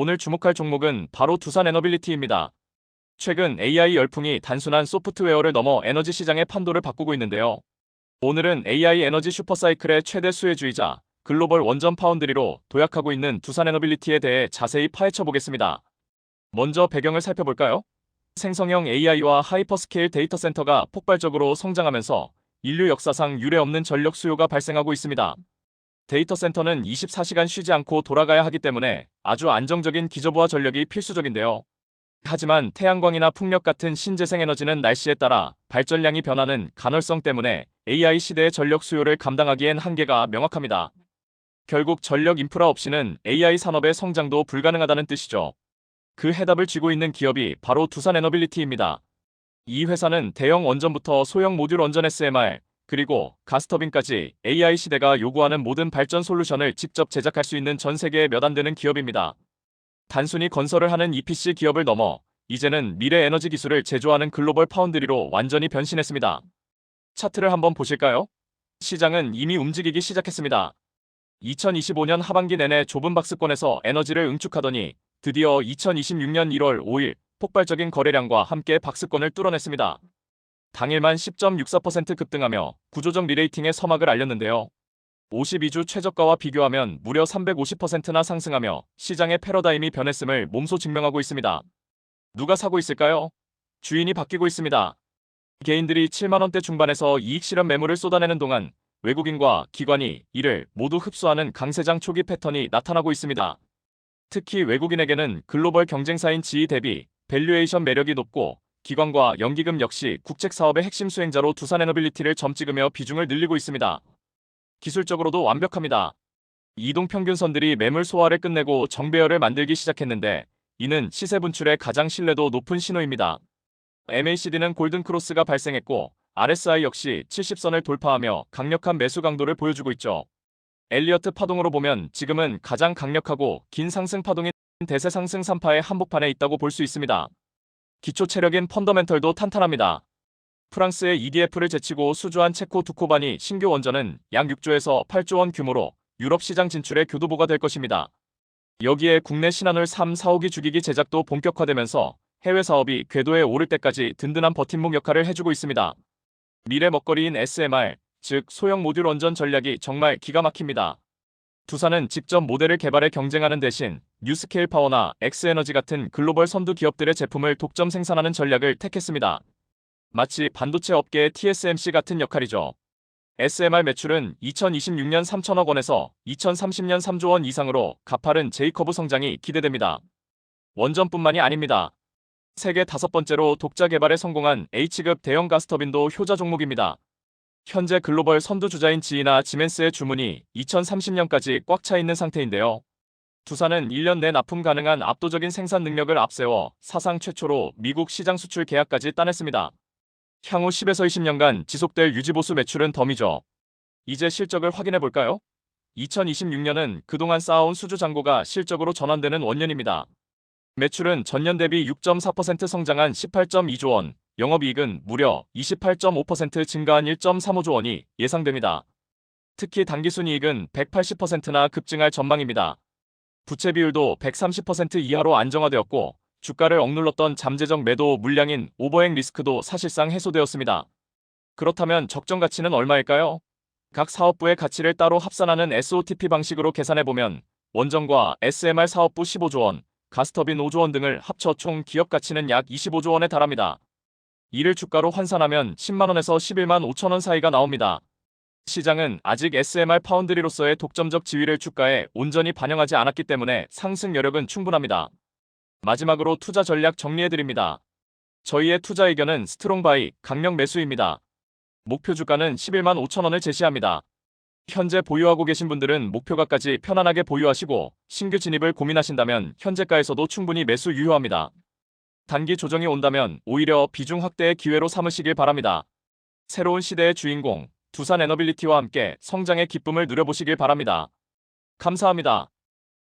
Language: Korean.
오늘 주목할 종목은 바로 두산 에너빌리티입니다. 최근 AI 열풍이 단순한 소프트웨어를 넘어 에너지 시장의 판도를 바꾸고 있는데요. 오늘은 AI 에너지 슈퍼사이클의 최대 수혜주이자 글로벌 원전 파운드리로 도약하고 있는 두산 에너빌리티에 대해 자세히 파헤쳐 보겠습니다. 먼저 배경을 살펴볼까요? 생성형 AI와 하이퍼스케일 데이터 센터가 폭발적으로 성장하면서 인류 역사상 유례없는 전력 수요가 발생하고 있습니다. 데이터 센터는 24시간 쉬지 않고 돌아가야 하기 때문에 아주 안정적인 기저부하 전력이 필수적인데요. 하지만 태양광이나 풍력 같은 신재생 에너지는 날씨에 따라 발전량이 변하는 간헐성 때문에 AI 시대의 전력 수요를 감당하기엔 한계가 명확합니다. 결국 전력 인프라 없이는 AI 산업의 성장도 불가능하다는 뜻이죠. 그 해답을 쥐고 있는 기업이 바로 두산 에너빌리티입니다. 이 회사는 대형 원전부터 소형 모듈 원전 SMR, 그리고 가스터빈까지 AI 시대가 요구하는 모든 발전 솔루션을 직접 제작할 수 있는 전 세계에 몇안 되는 기업입니다. 단순히 건설을 하는 EPC 기업을 넘어 이제는 미래 에너지 기술을 제조하는 글로벌 파운드리로 완전히 변신했습니다. 차트를 한번 보실까요? 시장은 이미 움직이기 시작했습니다. 2025년 하반기 내내 좁은 박스권에서 에너지를 응축하더니 드디어 2026년 1월 5일 폭발적인 거래량과 함께 박스권을 뚫어냈습니다. 당일만 10.64% 급등하며 구조적 리레이팅의 서막을 알렸는데요. 52주 최저가와 비교하면 무려 350%나 상승하며 시장의 패러다임이 변했음을 몸소 증명하고 있습니다. 누가 사고 있을까요? 주인이 바뀌고 있습니다. 개인들이 7만원대 중반에서 이익 실현 매물을 쏟아내는 동안 외국인과 기관이 이를 모두 흡수하는 강세장 초기 패턴이 나타나고 있습니다. 특히 외국인에게는 글로벌 경쟁사인 지위 대비 밸류에이션 매력이 높고 기관과 연기금 역시 국책 사업의 핵심 수행자로 두산 에너빌리티를 점 찍으며 비중을 늘리고 있습니다. 기술적으로도 완벽합니다. 이동 평균선들이 매물 소화를 끝내고 정배열을 만들기 시작했는데 이는 시세 분출의 가장 신뢰도 높은 신호입니다. MACD는 골든크로스가 발생했고 RSI 역시 70선을 돌파하며 강력한 매수 강도를 보여주고 있죠. 엘리어트 파동으로 보면 지금은 가장 강력하고 긴 상승 파동인 대세 상승 3파의 한복판에 있다고 볼 수 있습니다. 기초 체력인 펀더멘털도 탄탄합니다. 프랑스의 EDF를 제치고 수주한 체코 두코반이 신규 원전은 약 6조에서 8조 원 규모로 유럽 시장 진출의 교두보가 될 것입니다. 여기에 국내 신한울 3, 4호기 주기기 제작도 본격화되면서 해외 사업이 궤도에 오를 때까지 든든한 버팀목 역할을 해주고 있습니다. 미래 먹거리인 SMR, 즉 소형 모듈 원전 전략이 정말 기가 막힙니다. 두산은 직접 모델을 개발해 경쟁하는 대신 뉴스케일 파워나 엑스에너지 같은 글로벌 선두 기업들의 제품을 독점 생산하는 전략을 택했습니다. 마치 반도체 업계의 TSMC 같은 역할이죠. SMR 매출은 2026년 3천억 원에서 2030년 3조 원 이상으로 가파른 제이커브 성장이 기대됩니다. 원전뿐만이 아닙니다. 세계 다섯 번째로 독자 개발에 성공한 H급 대형 가스터빈도 효자 종목입니다. 현재 글로벌 선두 주자인 지이나 지멘스의 주문이 2030년까지 꽉 차 있는 상태인데요. 두산은 1년 내 납품 가능한 압도적인 생산 능력을 앞세워 사상 최초로 미국 시장 수출 계약까지 따냈습니다. 향후 10에서 20년간 지속될 유지보수 매출은 덤이죠. 이제 실적을 확인해 볼까요? 2026년은 그동안 쌓아온 수주 잔고가 실적으로 전환되는 원년입니다. 매출은 전년 대비 6.4% 성장한 18.2조 원, 영업이익은 무려 28.5% 증가한 1.35조 원이 예상됩니다. 특히 당기순이익은 180%나 급증할 전망입니다. 부채 비율도 130% 이하로 안정화되었고 주가를 억눌렀던 잠재적 매도 물량인 오버행 리스크도 사실상 해소되었습니다. 그렇다면 적정 가치는 얼마일까요? 각 사업부의 가치를 따로 합산하는 SOTP 방식으로 계산해보면 원전과 SMR 사업부 15조 원, 가스터빈 5조 원 등을 합쳐 총 기업 가치는 약 25조 원에 달합니다. 이를 주가로 환산하면 10만원에서 11만 5천원 사이가 나옵니다. 시장은 아직 SMR 파운드리로서의 독점적 지위를 주가에 온전히 반영하지 않았기 때문에 상승 여력은 충분합니다. 마지막으로 투자 전략 정리해드립니다. 저희의 투자 의견은 스트롱바이, 강력 매수입니다. 목표 주가는 11만 5천원을 제시합니다. 현재 보유하고 계신 분들은 목표가까지 편안하게 보유하시고 신규 진입을 고민하신다면 현재가에서도 충분히 매수 유효합니다. 단기 조정이 온다면 오히려 비중 확대의 기회로 삼으시길 바랍니다. 새로운 시대의 주인공 두산 에너빌리티와 함께 성장의 기쁨을 누려보시길 바랍니다. 감사합니다.